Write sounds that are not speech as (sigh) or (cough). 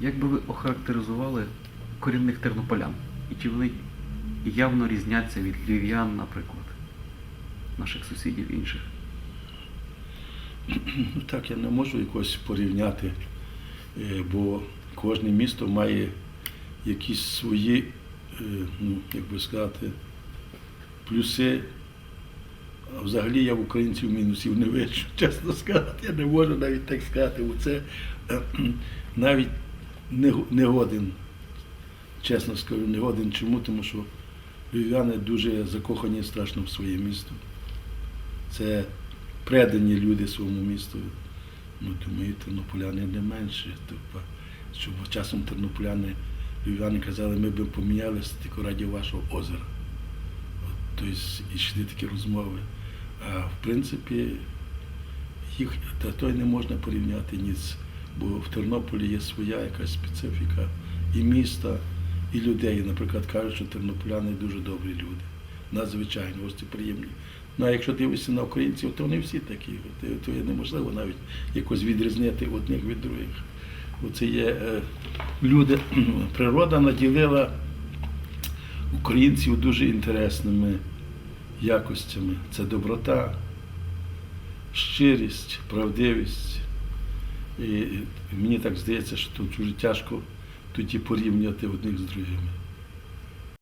Як би ви охарактеризували корінних тернополян? І чи вони явно різняться від львів'ян, наприклад, наших сусідів інших? (clears throat) Так, я не можу якось порівняти, е, бо кожне місто має якісь свої, е, ну, як би сказати, плюси. А взагалі я в українців мінусів не бачу, (laughs) чесно сказати. Я не можу навіть так сказати. Оце е, навіть не, не годен, чесно скажу, не годен. Чому? Тому що львів'яни дуже закохані страшно в своє місто. Це предані люди своєму місту. Ну, думаю, тернополяни не менше. Тобто, що часом тернополяни, львів'яни казали, ми б помінялися тільки раді вашого озера. Тобто йшли такі розмови. А в принципі, їх та той не можна порівняти ні ніц, бо в Тернополі є своя якась специфіка і міста, і людей. Наприклад, кажуть, що тернополяни дуже добрі люди. Надзвичайно, ось це приємні. Ну а якщо дивишся на українців, то вони всі такі. То, то є неможливо навіть якось відрізнити одних від других. Оце є е, люди, (clears throat) природа наділила українців дуже інтересними якостями. Це доброта, щирість, правдивість. І мені так здається, що тут дуже тяжко тоді порівнювати одних з другими.